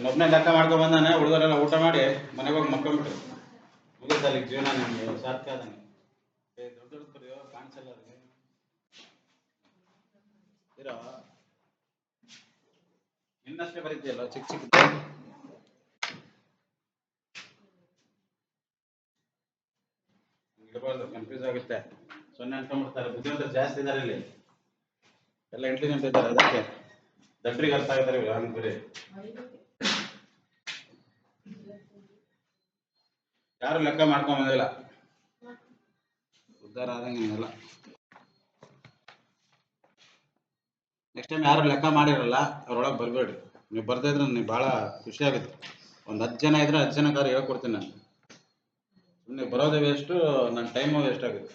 ಇನ್ನೊಬ್ಬನೇ ಲೆಕ್ಕ ಮಾಡ್ಕೊಂಡು ಬಂದಾನೆ, ಹುಡುಗರೆಲ್ಲ ಊಟ ಮಾಡಿ ಮನೆಗೆ ಹೋಗಿ ಮಕ್ಕೊಂಡ್ಬಿಟ್ರು ಈಗ ಜೀವನ ನಿಮಗೆ, ಸಾಧ್ಯ ಆದಂಗೆ ದೊಡ್ಡ ದೊಡ್ಡ ಬರೆಯೋ ಕಾಣಿಸಲ್ಲ ಅವ್ರಿಗೆ. ಇರೋ ಇನ್ನಷ್ಟೇ ಬರೀತಿಯಲ್ಲ, ಚಿಕ್ಕ ಚಿಕ್ಕ ಇಡಬಾರ್ದು ಕನ್ಫ್ಯೂಸ್ ಆಗುತ್ತೆ. ಸೊನ್ನೆ ಅನ್ಕೊಂಡ್ಬಿಡ್ತಾರೆ, ಬುದ್ಧಿವಂತರು ಜಾಸ್ತಿ ಇದ್ದಾರೆ ಇಲ್ಲಿ. ಎಲ್ಲ ಇಂಟೆಲಿಜೆಂಟ್ ಇದ್ದಾರೆ, ಅದಕ್ಕೆ ದಡ್ರಿಗೆ ಅರ್ಥ ಆಗಿದ್ದಾರೆ ಹಂಗೆ ಬರೀ ಯಾರು ಲೆಕ್ಕ ಮಾಡ್ಕೊಂಡ್ ಬಂದಿಲ್ಲ. ಉದ್ಧಾರ ಆದಂಗೆ ಎಲ್ಲ ನೆಕ್ಸ್ಟ್ ಟೈಮ್ ಯಾರು ಲೆಕ್ಕ ಮಾಡಿರಲ್ಲ, ಅವ್ರೊಳಗೆ ಬರಬೇಡ್ರಿ. ನೀವು ಬರ್ದೇ ಇದ್ರೆ ನನಗೆ ಭಾಳ ಖುಷಿ ಆಗುತ್ತೆ. ಒಂದು ಹತ್ತು ಜನ ಇದ್ರೆ ಹತ್ತು ಜನಕ್ಕಾರು ಹೇಳ್ಕೊಡ್ತೀನಿ ನಾನು. ನೀವು ಬರೋದೇ ವೇಸ್ಟು ನನ್ನ ಟೈಮು ವೇಸ್ಟ್ ಆಗುತ್ತೆ.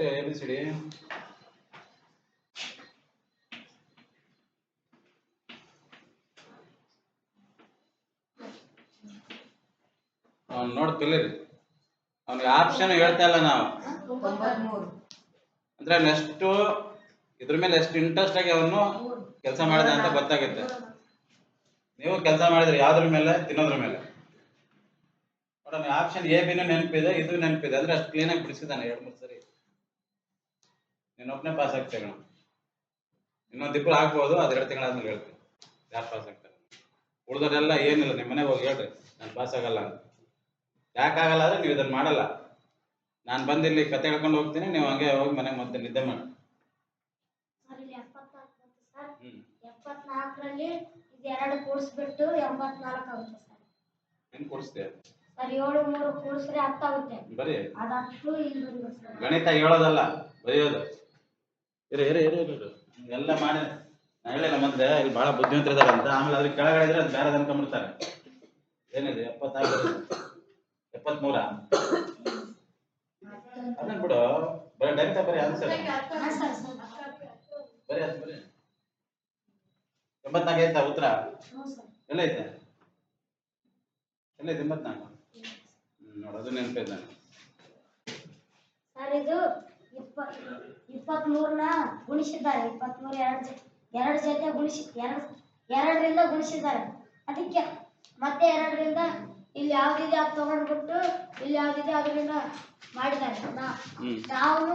ಬರೀ ಎ ಬಿ ಸಿ ಡಿ ಅವ್ನು ನೋಡಿ ಕಲೀರಿ ಅವ್ನಿಗೆ ಆಪ್ಷನ್ ಹೇಳ್ತಾ ಇಲ್ಲ ನಾವು. ಅಂದ್ರೆ ನೆಕ್ಸ್ಟ್ ಇದ್ರ ಮೇಲೆ ಎಷ್ಟು ಇಂಟ್ರೆಸ್ಟ್ ಆಗಿ ಅವನು ಕೆಲಸ ಮಾಡಿದೆ ಅಂತ ಗೊತ್ತಾಗುತ್ತೆ. ನೀವು ಕೆಲಸ ಮಾಡಿದ್ರೆ ಯಾವ್ದ್ರ ಮೇಲೆ? ತಿನ್ನೋದ್ರ ಮೇಲೆ. ನೋಡೋಣ ಆಪ್ಷನ್ ಎ ಬಿನೂ ನೆನಪಿದೆ ಇದು ನೆನಪಿದೆ. ಅಂದ್ರೆ ಅಷ್ಟು ಕ್ಲೀನಾಗಿ ಬಿಡಿಸಿದಾನೆ ಎರಡು ಮೂರು ಸರಿ. ನೀನೊಬ್ಬನೇ ಪಾಸ್ ಆಗ್ತೇವೆ ನಾವು ಇನ್ನೊಂದು ಇಬ್ಬರು ಆಗ್ಬೋದು ಅದು ಎರಡು ತಿಂಗಳಾದ್ಮೇಲೆ ಹೇಳ್ತೀನಿ. ಯಾರು ಪಾಸ್ ಆಗ್ತಾರೆ? ಉಳಿದೋರೆಲ್ಲ ಏನಿಲ್ಲ ನಿಮ್ಮ ಮನೆಗೆ ಹೋಗಿ ಹೇಳ್ರಿ. ನಾನು ಪಾಸ್ ಆಗಲ್ಲ ಅಂತ. ಯಾಕಾಗಲ್ಲ ಅಂದ್ರೆ ನೀವು ಇದನ್ನು ಮಾಡಲ್ಲ. ನಾನು ಬಂದು ಇಲ್ಲಿ ಕತೆ ಹೇಳ್ಕೊಂಡು ಹೋಗ್ತೀನಿ ನೀವು ಹಂಗೆ ಹೋಗಿ ಮನೆಗೆ ಮತ್ತೆ ನಿದ್ದೆ ಮಾಡಿ. ಸರ್ ಇಲ್ಲಿ ಎಪ್ಪತ್ನಾಲ್ಕು ಸರ್. ಹ್ಮ್. ಎಪ್ಪತ್ನಾಲ್ಕರಲ್ಲಿ ಇದು ಎರಡು ಕೂಡಿಸ್ಬಿಟ್ಟು ಎಂಬತ್ನಾಲ್ಕು ಆಗುತ್ತೆ ಸರ್. ಹೆಂಗ್ ಕೊಡಿಸ್ತೀಯ? ಸರ್ ಏಳು ಮೂರು ಕೂಡಿಸ್ರೆ ಹತ್ತು ಆಗುತ್ತೆ. ಬರೀ? ಅದಷ್ಟು ಇಲ್ಲಿ ಸರ್? ಗಣಿತ ಹೇಳೋದಲ್ಲ ಬರೆಯೋದು. ಇರಿ, ಇರ ಇರ. ಎಲ್ಲ ಮಾಡಿ. ನಾ ಹೇಳಿಲ್ಲ ಮತ್ತೆ, ಇಲ್ಲಿ ಬಹಳ ಬುದ್ಧಿವಂತರಿದ್ದಾರೆ ಅಂತ. ಆಮೇಲೆ ಅದ್ರ ಕೆಳಗಡೆ ಇದ್ರೆ ಅದು ಬೇರೆ ಅನ್ಕೊಂಡ್ಬಿಡ್ತಾರೆ ಏನಿದೆ, ಎಪ್ಪತ್ತಾರು, ಎಪ್ಪತ್ಮೂರ? ಅದನ್ನ ಬಿಡು. ಬರೀ ಡೈರೆಕ್ಟ್ ಬರೀ ಆನ್ಸರ್ ಬರೀ ಅದು, ಬರೀ. ಎಂಬತ್ನಾಲ್ಕು ಐತಾ ಉತ್ತರ? ಎಲ್ಲ ಐತೆ? ಎಲ್ಲ ಐತೆ ಎಂಬತ್ನಾಲ್ಕು? ನೋಡೋದು ನೆನಪಿದೆ ನಾನು ಸರ್ ಇಪ್ಪತ್ ಇಪ್ಪ ಗುಣಿಸಿದ್ದಾರೆ ಗುಣಿಸಿದ್ದಾರೆ ಇಪ್ಪತ್ಮೂರು ಎರಡು ಎರಡು ಜೊತೆ ಗುಣಿಸಿ ಎರಡು ಎರಡರಿಂದ ಗುಣಿಸಿದ್ದಾರೆ. ಅದಕ್ಕೆ ಮತ್ತೆ ಎರಡರಿಂದ ಇಲ್ಲಿ ಯಾವ್ದಿದೆ ಅದು ತಗೊಂಡ್ಬಿಟ್ಟು ಇಲ್ಲಿ ಯಾವ್ದಿದೆ ಅದರಿಂದ ಮಾಡಿದ್ದಾರೆ. ನಾವು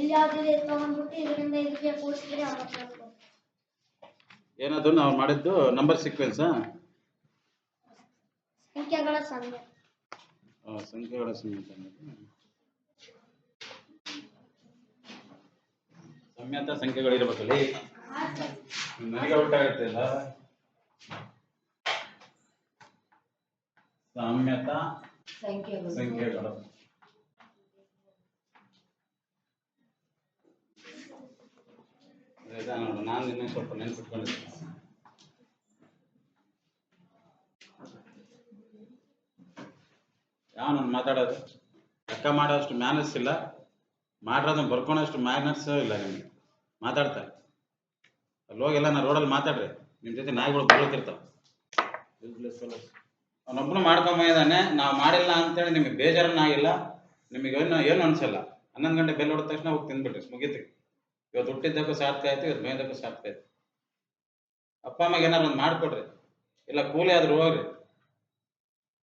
ಇಲ್ಲಿ ಯಾವ್ದಿದೆ ತಗೊಂಡ್ಬಿಟ್ಟು ಇದರಿಂದ ಇದಕ್ಕೆ ಕೂಡಿಸಿದ್ರೆ ಏನದು ನಾವು ಮಾಡಿದ್ದು ನಂಬರ್ ಸೀಕ್ವೆನ್ಸ್ ಸಂಖ್ಯೆಗಳ ಸಂಖ್ಯೆ. ಸಂಖ್ಯೆಗಳ ಸಂಯುಕ್ತ ಸಂಯತ ಸಂಖ್ಯೆಗಳಿರ್ಬೇಕಲ್ಲಿ. ನನಗೆ ಊಟ ಇರ್ತಿಲ್ಲ ಸಾಮ್ಯತ ಸಂಖ್ಯೆಗಳು. ನೋಡು ನಾನು ನಿನ್ನೆ ಸ್ವಲ್ಪ ನೆನ್ಪಿಟ್ಕೊಂಡಿದ್ದೆ ಯಾವ ನಾನು ಮಾತಾಡೋದು? ಲೆಕ್ಕ ಮಾಡೋಷ್ಟು ಮ್ಯಾನರ್ಸ್ ಇಲ್ಲ. ಮಾಡಿರೋದನ್ನ ಬರ್ಕೊಳೋಷ್ಟು ಮ್ಯಾನರ್ಸ್ ಇಲ್ಲ ನಿಮಗೆ. ಮಾತಾಡ್ತಾರೆ. ಅಲ್ಲಿ ಎಲ್ಲ ನಾ ರೋಡಲ್ಲಿ ಮಾತಾಡ್ರಿ. ನಿಮ್ಮ ಜೊತೆ ನಾಯಿಗಳು ಬರುತ್ತಿರ್ತಾವೆ ಅವನೊಬ್ಬನು ಮಾಡ್ಕೊಂಬಂದಿದ್ದಾನೆ ನಾವು ಮಾಡಿಲ್ಲ ಅಂತೇಳಿ ನಿಮಗೆ ಬೇಜಾರನ್ನಾಗಿಲ್ಲ. ನಿಮಗೆ ಏನು ಏನು ಅನ್ಸಲ್ಲ. ಹನ್ನೊಂದು ಗಂಟೆ ಬೆಲ್ ಹೊಡೆದ ತಕ್ಷಣ ಹೋಗಿ ತಿಂದ್ಬಿಟ್ರಿ ಮುಗೀತು. ಇವತ್ತು ಹುಟ್ಟಿದ್ದಕ್ಕೂ ಸಾರ್ಥಕ ಆಯ್ತು ಇವತ್ತು ಮೇಯ್ದಕ್ಕೂ ಸಾರ್ಥಕ ಆಯ್ತು. ಅಪ್ಪ, ಅಮ್ಮಗೆ ಏನಾರು ಒಂದು ಮಾಡಿಕೊಡ್ರಿ. ಇಲ್ಲ, ಕೂಲಿ ಆದ್ರೂ ಹೋಗ್ರಿ.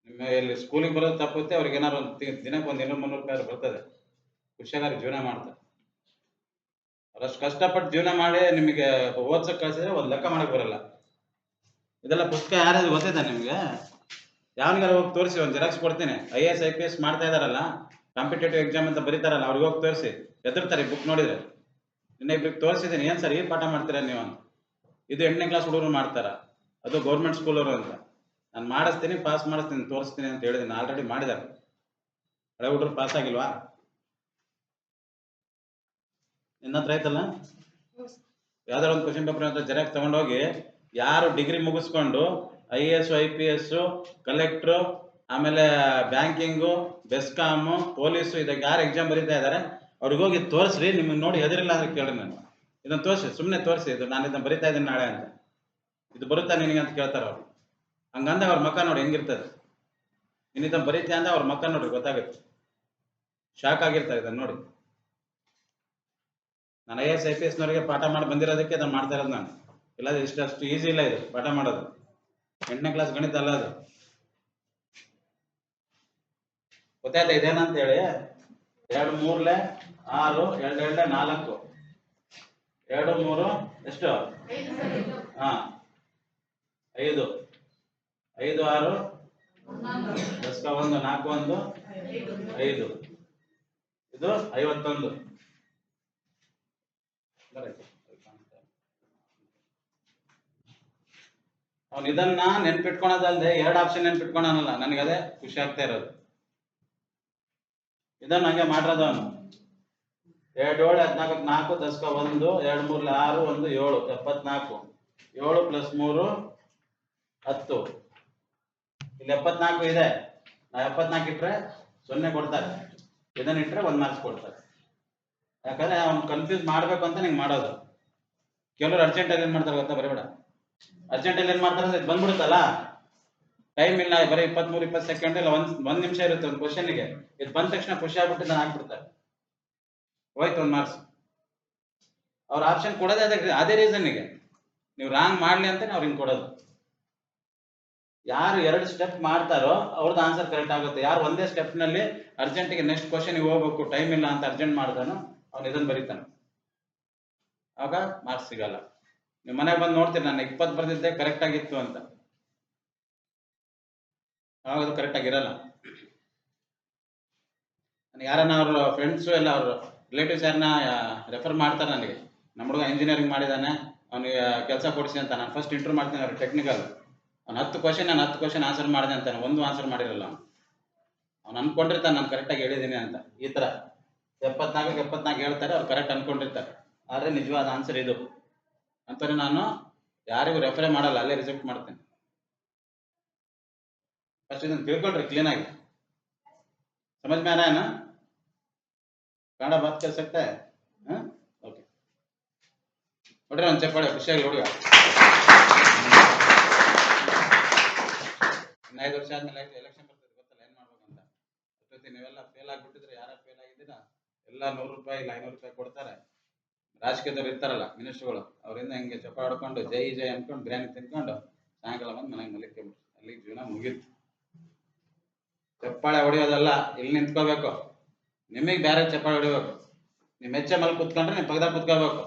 ನಿಮ್ಮ ಇಲ್ಲಿ ಸ್ಕೂಲಿಗೆ ಬರೋದು ತಪ್ಪುತ್ತೆ ಅವ್ರಿಗೆ ಏನಾರು ಒಂದು ದಿನಕ್ಕೆ ಒಂದು ಇನ್ನೂರು ಮುನ್ನೂರು ರೂಪಾಯಿ ಬರ್ತದೆ. ಖುಷಿಯಾಗಿ ಜೀವನ ಮಾಡ್ತಾರೆ. ಅವರಷ್ಟು ಕಷ್ಟಪಟ್ಟು ಜೀವನ ಮಾಡಿ ನಿಮಗೆ ಓದ್ಸಕ್ಕೆ ಕಳಿಸಿದ್ರೆ ಒಂದು ಲೆಕ್ಕ ಮಾಡಕ್ ಬರಲ್ಲ. ಇದೆಲ್ಲ ಪುಸ್ತಕ ಯಾರಾದ್ರು ಗೊತ್ತಿದೆ ನಿಮ್ಗೆ? ಯಾವನಿಗಾರ ಹೋಗಿ ತೋರಿಸಿ, ಒಂದು ಜೆರಾಕ್ಸ್ ಕೊಡ್ತೀನಿ. I S, I P S ಮಾಡ್ತಾ ಇದಾರಲ್ಲ ಕಾಂಪಿಟೇಟಿವ್ ಎಕ್ಸಾಮ್ ಅಂತ ಬರೀತಾರಲ್ಲ, ಅವ್ರಿಗೆ ಹೋಗಿ ತೋರಿಸಿ. ಹೆದರ್ತಾರೆ ಬುಕ್ ನೋಡಿದ್ರೆ. ನಿನ್ನೆ ಇಬ್ರಿಗೆ ತೋರಿಸಿದ್ದೀನಿ. ಏನು ಸರ್, ಈ ಪಾಠ ಮಾಡ್ತೀರಾ ನೀವು ಇದು ಎಂಟನೇ ಕ್ಲಾಸ್ ಹುಡುಗರು ಮಾಡ್ತಾರ? ಅದು ಗೌರ್ಮೆಂಟ್ ಸ್ಕೂಲವರು ಅಂತ. ನಾನು ಮಾಡಿಸ್ತೀನಿ ಪಾಸ್ ಮಾಡಿಸ್ತೀನಿ, ತೋರಿಸ್ತೀನಿ ಅಂತ ಹೇಳಿದ್ದೀನಿ. ಆಲ್ರೆಡಿ ಮಾಡಿದ್ದಾರೆ. ಹಳೆ ಹುಡುಗರು ಪಾಸ್ ಆಗಿಲ್ವಾ? ನಿನ್ನ ಹತ್ರ ಐತಲ್ಲ ಯಾವ್ದಾರ ಒಂದು ಕ್ವಶನ್ ಪೇಪರ್ ಅಂತ ಜೆರಾಕ್ಸ್ ತಗೊಂಡೋಗಿ ಯಾರು ಡಿಗ್ರಿ ಮುಗಿಸ್ಕೊಂಡು I A S I P S collector ಆಮೇಲೆ ಬ್ಯಾಂಕಿಂಗು ಬೆಸ್ಕಾಮು ಪೊಲೀಸು ಇದಕ್ಕೆ ಯಾರು ಎಕ್ಸಾಮ್ ಬರೀತಾ ಇದ್ದಾರೆ ಅವ್ರಿಗೆ ಹೋಗಿ ತೋರಿಸ್ರಿ, ನಿಮ್ಗೆ ನೋಡಿ ಹೆದರಿಲ್ಲ ಅಂದ್ರೆ ಕೇಳಿ ನಾನು. ಇದನ್ನು ತೋರಿಸಿ ಸುಮ್ಮನೆ ತೋರಿಸಿ, ಇದು ನಾನು ಇದನ್ನು ಬರಿತಾ ಇದ್ದೀನಿ ನಾಳೆ ಅಂತ. ಇದು ಬರುತ್ತಾ ನಿನಗೆ ಅಂತ ಕೇಳ್ತಾರೆ ಅವ್ರು. ಹಂಗಂದಾಗ ಅವ್ರ ಮಕ್ಕ ನೋಡಿ ಹೆಂಗಿರ್ತದೆ. ನೀನು ಇದನ್ನು ಬರೀತಾ ಅಂದ್ರೆ ಅವ್ರ ಮಕ್ಕ ನೋಡಿ ಗೊತ್ತಾಗುತ್ತೆ. ಶಾಕ್ ಆಗಿರ್ತಾರೆ ಇದನ್ನು ನೋಡಿ. ನಾನು ಐ ಎಸ್ ಐ ಪಿ ಎಸ್ನವರಿಗೆ ಪಾಠ ಮಾಡಿ ಬಂದಿರೋದಕ್ಕೆ ಅದನ್ನು ಮಾಡ್ತಾ ಇರೋದು ನಾನು. ಇಲ್ಲ ಇಷ್ಟು ಅಷ್ಟು ಈಸಿ ಇಲ್ಲ ಇದು, ಪಾಠ ಮಾಡೋದು. ಎಂಟನೇ ಕ್ಲಾಸ್ ಗಣಿತ ಅಲ್ಲ ಅದು. ಗೊತ್ತಾಯ್ತಾ ಇದೇನಂತ ಹೇಳಿ ಎರಡು ಮೂರ್ಲೆ ಆರು, ಎರಡು ಎರಡ್ಲೆ ನಾಲ್ಕು. ಎರಡು ಮೂರು, ಎಷ್ಟು? ಹಾ. ಐದು. ಐದು, ಆರು. ದಸ್ಕ ಒಂದು, ನಾಲ್ಕು ಒಂದು, ಐದು. ಇದು ಐವತ್ತೊಂದು. ಅವನು ಇದನ್ನ ನೆನ್ಪಿಟ್ಕೊಳೋದಲ್ದೆ ಎರಡು ಆಪ್ಷನ್ ನೆನ್ಪಿಟ್ಕೊಳನಲ್ಲ, ನನಗೆ ಅದೇ ಖುಷಿ ಆಗ್ತಾ ಇರೋದು. ಇದನ್ನ ಹಂಗೆ ಮಾಡಿರೋದು ಅವನು. ಎರಡು ಏಳು, ಹದಿನಾಲ್ಕು, ನಾಲ್ಕು ದಸ್ಕ ಒಂದು, ಎರಡು ಮೂರ್, ಆರು, ಒಂದು, ಏಳು, ಎಪ್ಪತ್ನಾಲ್ಕು. ಏಳು ಪ್ಲಸ್ ಮೂರು, ಹತ್ತು. ಇಲ್ಲಿ ಎಪ್ಪತ್ನಾಲ್ಕು ಇದೆ. ನಾ ಎಪ್ಪತ್ನಾಲ್ಕು ಇಟ್ರೆ ಸೊನ್ನೆ ಕೊಡ್ತಾರೆ. ಇದನ್ನ ಇಟ್ರೆ ಒಂದ್ ಮಾರ್ಕ್ಸ್ ಕೊಡ್ತಾರೆ. ಯಾಕಂದ್ರೆ ಅವ್ನು ಕನ್ಫ್ಯೂಸ್ ಮಾಡ್ಬೇಕು ಅಂತ ನಿಂಗೆ ಮಾಡೋದು. ಕೆಲವರು ಅರ್ಜೆಂಟಲ್ಲಿ ಏನ್ ಮಾಡ್ತಾರೆ ಗೊತ್ತಾ? ಬರೀಬೇಡ. ಅರ್ಜೆಂಟಲ್ಲಿ ಏನ್ ಮಾಡ್ತಾರೆ ಇದು ಬಂದ್ಬಿಡುತ್ತಲ್ಲ? ಟೈಮ್ ಇಲ್ಲ, ಬರೀ ಇಪ್ಪತ್ಮೂರು, ಇಪ್ಪತ್ತು ಸೆಕೆಂಡ್ ಇಲ್ಲ, ಒಂದ್ ಒಂದ್ ನಿಮಿಷ ಇರುತ್ತೆ ಒಂದು ಕ್ವಶನ್ಗೆ ಇದು ಬಂದ ತಕ್ಷಣ ಖುಷಿ ಆಗ್ಬಿಟ್ಟು ನಾನು ಹಾಕ್ಬಿಡ್ತಾರೆ. ಹೋಯ್ತು, ಒಂದ್ ಮಾರ್ಕ್ಸ್ ಅವ್ರ ಆಪ್ಷನ್ ಕೊಡೋದೇ ಅದೇ ಅದೇ ರೀಸನ್ಗೆ ನೀವು ರಾಂಗ್ ಮಾಡ್ಲಿ ಅಂತ ಅವ್ರು ಹಿಂಗೆ ಕೊಡೋದು. ಯಾರು ಎರಡು ಸ್ಟೆಪ್ ಮಾಡ್ತಾರೋ ಅವ್ರದ್ದು ಆನ್ಸರ್ ಕರೆಕ್ಟ್ ಆಗುತ್ತೆ. ಯಾರು ಒಂದೇ ಸ್ಟೆಪ್ನಲ್ಲಿ ಅರ್ಜೆಂಟಿಗೆ ನೆಕ್ಸ್ಟ್ ಕ್ವಶನ್ಗೆ ಹೋಗ್ಬೇಕು ಟೈಮ್ ಇಲ್ಲ ಅಂತ ಅರ್ಜೆಂಟ್ ಮಾಡ್ತಾನೋ ಅವ್ನು ಇದನ್ನ ಬರೀತಾನೆ. ಆಗ ಮಾರ್ಕ್ಸ್ ಸಿಗಲ್ಲ. ನೀವು ಮನೆಗೆ ಬಂದು ನೋಡ್ತೀರಿ, ನಾನು ಇಪ್ಪತ್ತು ಬರ್ದಿದ್ದೆ ಕರೆಕ್ಟ್ ಆಗಿತ್ತು ಅಂತ. ಆವಾಗ ಅದು ಕರೆಕ್ಟ್ ಆಗಿರಲ್ಲ ಯಾರನ್ನ ಅವ್ರ ಫ್ರೆಂಡ್ಸು ಎಲ್ಲ ಅವ್ರ ರಿಲೇಟಿವ್ಸ್ ಯಾರನ್ನ ರೆಫರ್ ಮಾಡ್ತಾರೆ ನನಗೆ. ನಮ್ಮ ಹುಡುಗ ಇಂಜಿನಿಯರಿಂಗ್ ಮಾಡಿದ್ದಾನೆ ಅವನಿಗೆ ಕೆಲಸ ಕೊಡಿಸಿ ಅಂತ. ನಾನು ಫಸ್ಟ್ ಇಂಟರ್ವ್ಯೂ ಮಾಡ್ತೀನಿ ಅವ್ರ ಟೆಕ್ನಿಕಲ್ ಅವ್ನು ಹತ್ತು ಕ್ವಶನ್ ನಾನು ಹತ್ತು ಕ್ವಶನ್ ಆನ್ಸರ್ ಮಾಡಿದೆ ಅಂತಾನೆ. ಒಂದು ಆನ್ಸರ್ ಮಾಡಿರಲ್ಲ ಅವ್ನು. ಅವ್ನು ಅನ್ಕೊಂಡಿರ್ತಾನೆ, ನಾನು ಕರೆಕ್ಟಾಗಿ ಹೇಳಿದ್ದೀನಿ ಅಂತ. ಈ ಥರ ಎಪ್ಪತ್ನಾಲ್ಕು ಎಪ್ಪತ್ನಾಲ್ಕು ಹೇಳ್ತಾರೆ, ಅವ್ರು ಕರೆಕ್ಟ್ ಅನ್ಕೊಂಡಿರ್ತಾರೆ. ಆದರೆ ನಿಜವಾದ ಆನ್ಸರ್ ಇದು. ಅಂತಾನೆ ನಾನು, ಯಾರಿಗೂ ರೆಫರ್ ಮಾಡಲ್ಲ, ಅಲ್ಲೇ ರಿಜೆಕ್ಟ್ ಮಾಡ್ತೇನೆ. ಫಸ್ಟ್ ಇದನ್ನು ತಿಳ್ಕೊಂಡ್ರಿ ಕ್ಲೀನ್ ಆಗಿ. ಸಮಜ್ ಮೇಲೆ ಏನ ಕನ್ನಡ ಬಾತ್ ಕೆಲ್ಸಕ್ಕೆ? ಓಕೆ ನೋಡ್ರಿ ಒಂದು ಚಪ್ಪಾಳೆ, ಖುಷಿಯಾಗಿ ಹುಡುಗ ಇನ್ನೈದು ವರ್ಷ ಆದ್ಮೇಲೆ ಎಲೆಕ್ಷನ್ ಬರ್ತದೆ, ಗೊತ್ತಲ್ಲ, ಏನ್ ಮಾಡ್ಬೇಕಂತ. ನೀವೆಲ್ಲ ಫೇಲ್ ಆಗ್ಬಿಟ್ಟಿದ್ರೆ ಯಾರ ಫೇಲ್ ಆಗಿದ್ದೀರಾ? ಎಲ್ಲ ನೂರು ರೂಪಾಯಿ, ಇಲ್ಲ ಐನೂರು ರೂಪಾಯಿ ಕೊಡ್ತಾರೆ. ರಾಜಕೀಯದವ್ರು ಇರ್ತಾರಲ್ಲ, ಮಿನಿಸ್ಟ್ರುಗಳು, ಅವರಿಂದ ಹಿಂಗೆ ಚಪ್ಪ ಆಡ್ಕೊಂಡು ಜೈ ಜೈ ಅನ್ಕೊಂಡು, ಬಿರಿಯಾನಿ ತಿನ್ಕೊಂಡು ಸಾಯಂಕಾಲ ಬಂದು ಮನೆಗೆ ಮಲಿಕ್ಕೆ ಅಲ್ಲಿ ಜೀವನ ಮುಗೀತು. ಚಪ್ಪಾಳೆ ಹೊಡೆಯೋದಲ್ಲ, ಇಲ್ಲಿ ನಿಂತ್ಕೋಬೇಕು. ನಿಮಗೆ ಬೇರೆ ಚಪ್ಪಾಳೆ ಹೊಡಿಬೇಕು. ನೀವು ಮೆಚ್ಚ ಮೇಲೆ ಕುತ್ಕೊಂಡ್ರೆ ನೀವು ಪಕ್ಕದಾಗ ಕುತ್ಕೋಬೇಕು.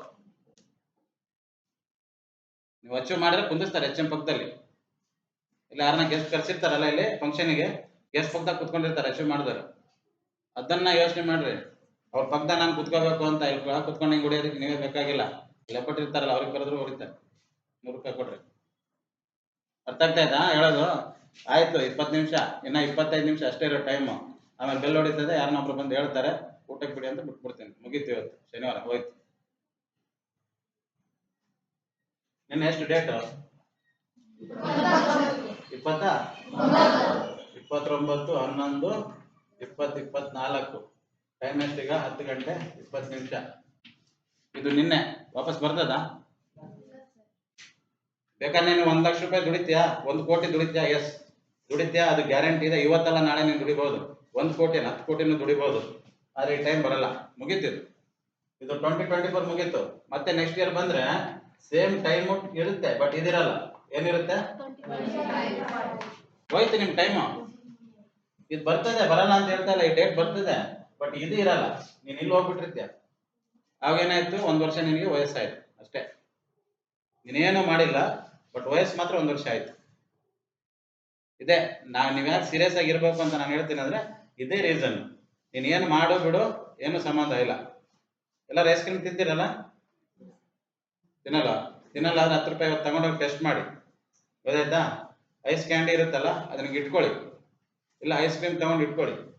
ನೀವು ಅಚೀವ್ ಮಾಡಿದ್ರೆ ಕುಂದಿಸ್ತಾರೆ ಎಚ್ ಪಕ್ಕದಲ್ಲಿ. ಇಲ್ಲ ಯಾರನ್ನ ಗೆಸ್ಟ್ ಕರ್ಸಿರ್ತಾರಲ್ಲ ಇಲ್ಲಿ ಫಂಕ್ಷನ್ಗೆ ಗೆಸ್ಟ್ ಪಕ್ಕದಾಗ ಕುತ್ಕೊಂಡಿರ್ತಾರೆ, ಅಚೀವ್ ಮಾಡಿದ್ರೆ ಅದನ್ನ ಯೋಚನೆ ಮಾಡ್ರಿ. ಅವ್ರ ಪಕ್ಕದಾಗ ನಾನು ಕುತ್ಕೋಬೇಕು ಅಂತ ಇಲ್ಲಿ ಕುತ್ಕೊಂಡು ಹಿಂಗೆ ಹೊಡಿಯೋದಕ್ಕೆ ನೀವೇ ಬೇಕಾಗಿಲ್ಲ. ಲೆಪ್ಪಟ್ಟಿರ್ತಾರಲ್ಲ ಅವ್ರಿಗೆ ಕರೆದ್ರು ಹೊಡಿತಾರೆ ನೂರು ರೂಪಾಯಿ ಕೊಡ್ರಿ. ಅರ್ಥ ಆಗ್ತಾ ಇದ್ದಾ ಹೇಳೋದು? ಆಯ್ತು, ಇಪ್ಪತ್ತು ನಿಮಿಷ. ಇನ್ನ ಇಪ್ಪತ್ತೈದು ನಿಮಿಷ ಅಷ್ಟೇ ಇರೋ ಟೈಮು ಆಮೇಲೆ ಬೆಲ್ ಹೊಡಿತದೆ ಯಾರನ್ನೊಬ್ರು ಬಂದು ಹೇಳ್ತಾರೆ. ಊಟಕ್ಕೆ ಬಿಡಿ ಅಂತ ಬಿಟ್ಬಿಡ್ತೀನಿ. ಮುಗೀತು ಇವತ್ತು. ಶನಿವಾರ, ಹೋಯ್ತು. ನಿನ್ನೆ ಎಷ್ಟು ಡೇಟು? ಇಪ್ಪತ್ತ? ಇಪ್ಪತ್ತೊಂಬತ್ತು, ಹನ್ನೊಂದು, ಇಪ್ಪತ್ತು, ಇಪ್ಪತ್ನಾಲ್ಕು. ಟೈಮ್ ಎಷ್ಟೀಗ ಹತ್ತು ಗಂಟೆ ಇಪ್ಪತ್ತು ನಿಮಿಷ. ಇದು ನಿನ್ನೆ ವಾಪಸ್ ಬರ್ತದ? ಬೇಕಾದ್ರೆ ನೀನು ಒಂದ್ ಲಕ್ಷ ರೂಪಾಯಿ ದುಡಿತೀಯಾ? ಒಂದು ಕೋಟಿ ದುಡಿತೀಯಾ? ಎಸ್ ದುಡಿತೀಯಾ? ಅದು ಗ್ಯಾರಂಟಿ ಇದೆ. ಇವತ್ತಲ್ಲ ನಾಳೆ ನೀನು ದುಡಿಬಹುದು ಒಂದು ಕೋಟಿ ಹತ್ತು ಕೋಟಿನೂ ದುಡಿಬಹುದು ಆದ್ರೆ ಈ ಟೈಮ್ ಬರಲ್ಲ. ಮುಗೀತಿದ್ದು ಇದು. ಟ್ವೆಂಟಿ ಟ್ವೆಂಟಿ ಫೋರ್ ಮುಗೀತು. ಮತ್ತೆ ನೆಕ್ಸ್ಟ್ ಇಯರ್ ಬಂದ್ರೆ ಸೇಮ್ ಟೈಮ್ ಇರುತ್ತೆ ಬಟ್ ಇದಿರಲ್ಲ. ಏನಿರುತ್ತೆ? ಹೋಯ್ತು ನಿಮ್ ಟೈಮು ಇದು ಬರ್ತದೆ, ಬರಲ್ಲ ಅಂತ ಹೇಳ್ತಾ ಇಲ್ಲ. ಈ ಡೇಟ್ ಬರ್ತದೆ. ಬಟ್ ಇದು ಇರಲ್ಲ. ನೀನ್ ಇಲ್ಲಿ ಹೋಗ್ಬಿಟ್ಟಿರ್ತೀಯ? ಆವಾಗ ಏನಾಯ್ತು? ಒಂದ್ ವರ್ಷ ನಿನಗೆ ವಯಸ್ಸಾಯ್ತು. ಅಷ್ಟೇ. ನೀನೇನು ಮಾಡಿಲ್ಲ ಬಟ್ ವಯಸ್ಸು ಮಾತ್ರ ಒಂದ್ ವರ್ಷ ಆಯ್ತು. ಇದೆ. ನಾ ನೀವ್ಯಾಕೆ ಸೀರಿಯಸ್ ಆಗಿ ಇರ್ಬೇಕು ಅಂತ ನಾನು ಹೇಳ್ತೀನಿ ಅಂದ್ರೆ, ಇದೇ ರೀಸನ್ ನೀನ್ ಏನ್ ಮಾಡು ಬಿಡು, ಏನು ಸಂಬಂಧ ಇಲ್ಲ. ಎಲ್ಲ ರೈಸ್ ಕ್ರೀಮ್ ತಿಂತೀರಲ್ಲ? ತಿನ್ನಲ್ಲ. ತಿನ್ನಲ್ಲ ಆದ್ರೆ ಹತ್ತು ರೂಪಾಯಿ ತಗೊಂಡೋಗಿ ಟೆಸ್ಟ್ ಮಾಡಿ. ಗೊತ್ತಾಯ್ತಾ? ಐಸ್ ಕ್ಯಾಂಡಿ ಇರುತ್ತಲ್ಲ, ಅದನ್ನ ಇಟ್ಕೊಳ್ಳಿ. ಇಲ್ಲ ಐಸ್ ಕ್ರೀಮ್ ತಗೊಂಡು ಇಟ್ಕೊಳ್ಳಿ.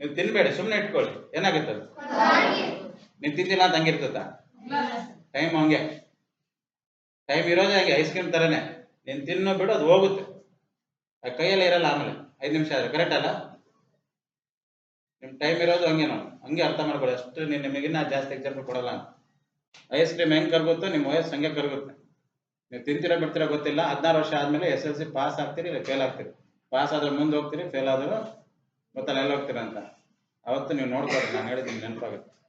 ನೀವು ತಿನ್ಬೇಡಿ ಸುಮ್ಮನೆ ಇಟ್ಕೊಳ್ಳಿ. ಏನಾಗುತ್ತೆ ನೀವು ತಿಂದಿಲ್ಲ ಅಂತ ಹಂಗಿರ್ತದ? ಟೈಮ್ ಹಂಗೆ. ಟೈಮ್ ಇರೋದೇ ಹಂಗೆ ಐಸ್ ಕ್ರೀಮ್ ತರನೇ. ನೀನು ತಿನ್ನೋ, ಬಿಡು, ಅದು ಹೋಗುತ್ತೆ. ಆ ಕೈಯಲ್ಲೇ ಇರಲ್ಲ ಆಮೇಲೆ. ಐದು ನಿಮಿಷ ಆದ್ರೆ ಕರೆಕ್ಟ್ ಅಲ್ಲ? ನಿಮ್ ಟೈಮ್ ಇರೋದು ಹಂಗೆ ನಾವು ಹಂಗೆ ಅರ್ಥ ಮಾಡ್ಕೊಳ್ಳಿ. ಅಷ್ಟು ನೀನ್ ನಿಮಗಿನ್ನ ಜಾಸ್ತಿ ಎಕ್ಸಾಂಪಲ್ ಕೊಡಲ್ಲ ಐಸ್ ಕ್ರೀಮ್ ಹೆಂಗ್ ಕರ್ಗುತ್ತೋ? ನಿಮ್ಮ ವಯಸ್ಸು ಹಂಗೆ ಕರ್ಗುತ್ತೆ. ನೀವು ತಿಂತೀರಾ, ಬಿಡ್ತೀರಾ ಗೊತ್ತಿಲ್ಲ. ಹದಿನಾರು ವರ್ಷ ಆದ್ಮೇಲೆ ಎಸ್ ಎಲ್ ಸಿ ಪಾಸ್ ಆಗ್ತೀರಿ, ಇಲ್ಲ ಫೇಲ್ ಆಗ್ತೀರಿ. ಪಾಸ್ ಆದ್ರೆ ಮುಂದೆ ಹೋಗ್ತೀರಿ ಫೇಲ್ ಆದ್ರೆ ಗೊತ್ತಲ್ಲ ಎಲ್ಲ ಹೋಗ್ತೀರಾ ಅಂತ? ಅವತ್ತು ನೀವು ನೋಡ್ಕೊಳ್ಳಿ ನಾನು ಹೇಳಿದ್ದೀನಿ ನೆನಪಾಗುತ್ತೆ.